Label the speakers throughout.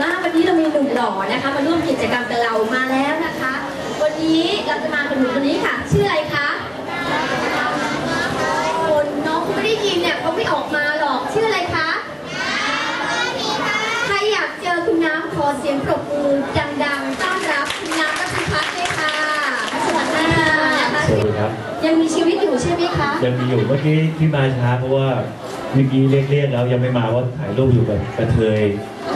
Speaker 1: นี้เรามีหนุ่มหล่อนะคะมาร่วมกิจกรรมกับเรามาแล้วนะคะ วันนี้เราจะมากับหนุ่มคนนี้ค่ะ ชื่ออะไรคะคนน้องเขาไม่ได้ยินเนี่ยเขาไม่ออกมาหรอกชื่ออะไรคะใครอยากเจอคุณน้ำขอเสียงปรบมือดังๆต้อนรับคุณน้ำรัชพัฒน์ด้วยค่ะสวัสดีค่ะนะคะ
Speaker 2: สวัสดีครับ
Speaker 1: ยังมีชีวิตอยู่ใช่ไหมคะ
Speaker 2: ยังมีอยู่เมื่อกี้ที่มาช้าเพราะว่าเมื่อกี้เรียกเรียกแล้วยังไม่มาว่าถ่ายรูปอยู่กับกระเทยก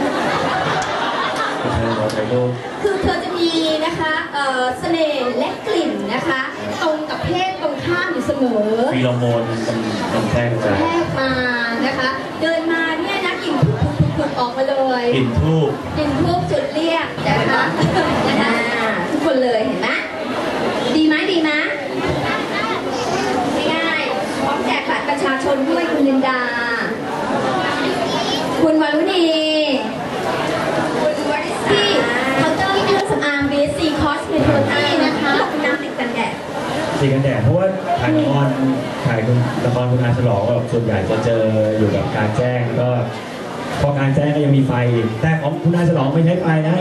Speaker 2: ระ เทยรอถ่ายรูป
Speaker 1: คือเธอจะมีนะคะเอ่อเสน่ห์และกลิ่นนะคะ ตรงกับเพศตรงข้ามอยู่เสมอ
Speaker 2: ฟีโรโมนมันมันแพร่กระจาย
Speaker 1: แทกมานะคะ เดินมาเนี่ยนะกลิ่นผุบผุบผุบออกมาเลย
Speaker 2: กลิ่นทูบ
Speaker 1: กลิ่นทูบจุดเรียกนะคะนะคะทุกคนเลยเห็นไหมดีไหมดีไหมง่ายๆพร้อมแจกบัตรประชาชนด้วยคุณลินดา คุณวารุณีคุณวริศที่เคาน์เตอร์เครื่องสำอาง BSC Cosmetics นะคะคุณน้ำติดกันแดด
Speaker 2: สีกันแดดเพราะว่าถ่ายละครถ่ายคุณละครคุณอาฉลองแบบส่วนใหญ่จะเจออยู่กับกลารแจ้งก็ พอกลารแจ้งก็ยังมีไฟ แต่ของคุณอาฉลองไม่ใช้ไฟนะ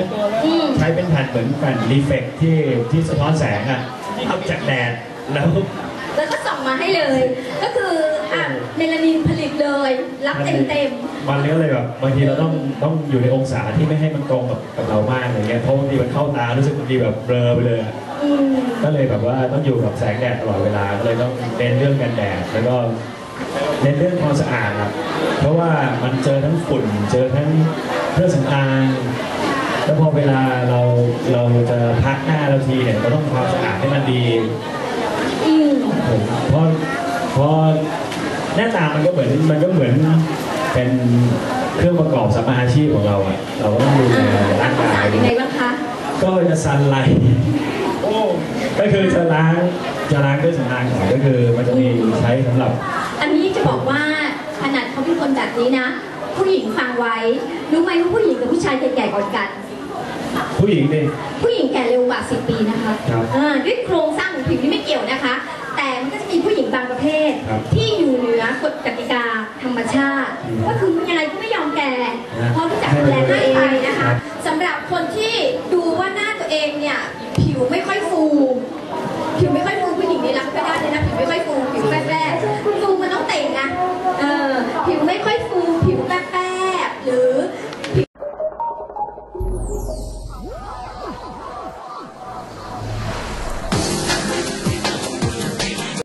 Speaker 1: อืม
Speaker 2: ใช้เป็นแผ่นเหมือนแผ่นรีเฟกที่ที่สะท้อนแสงอะที่ทำจากแดดแล้ว
Speaker 1: แล้วก็ส่งมาให้เลย ก็คืออะเมลานินผลิตเลย รับเต็มเต็ม
Speaker 2: มันก็เลยแบบบางทีเราต้องต้องอยู่ในองศาที่ไม่ให้มันตรงกับกับเรามากอะไรเงี้ยเพราะบางทีมันเข้าตารู้สึกบางทีแบบเบลอไปเลยอะ
Speaker 1: ๆอืม
Speaker 2: ก็เลยแบบว่าต้องอยู่กับแสงแดดตลอดเวลา ก็เลยต้องเน้นเรื่องกันแดด แล้วก็เน้นเรื่องความสะอาดครับเพราะว่ามันเจอทั้งฝุ่น เจอทั้งเครื่องสำอางแล้วพอเวลาเราเราจะพักหน้าเราทีเนี่ยเราต้องความสะอาดให้มันดี
Speaker 1: อืม
Speaker 2: ผมเพราะเพราะหน้าตามันก็เหมือนมันก็เหมือนเป็นเครื่องประกอบสมมาอาชีพของเราอะเราก็ต้องดูแล
Speaker 1: อ่า
Speaker 2: ร่างกาย
Speaker 1: ยังไงบ้างคะ
Speaker 2: ก็จะซันไลท์ก็คือจะ ล้างจะล้างด้วยสำอางก่อนก็คือมันจะมีใช้สำหรับ
Speaker 1: อันนี้จะบอกว่าขนาดเขาเป็นคนแบบนี้นะ ผู้หญิงฟังไว้ รู้ไหมว่าผู้หญิงกับผู้ชายจะแก่ก่อนกัน
Speaker 2: ผู้หญิงนี่
Speaker 1: ผู้หญิงแก่เร็วกว่า 10 ปีนะคะ
Speaker 2: ครับ
Speaker 1: อ่าด้วยโครงสร้างของผิวนี่ไม่เกี่ยวนะคะ แต่มันก็จะมีผู้หญิงบางประเภท
Speaker 2: ครับ
Speaker 1: ที่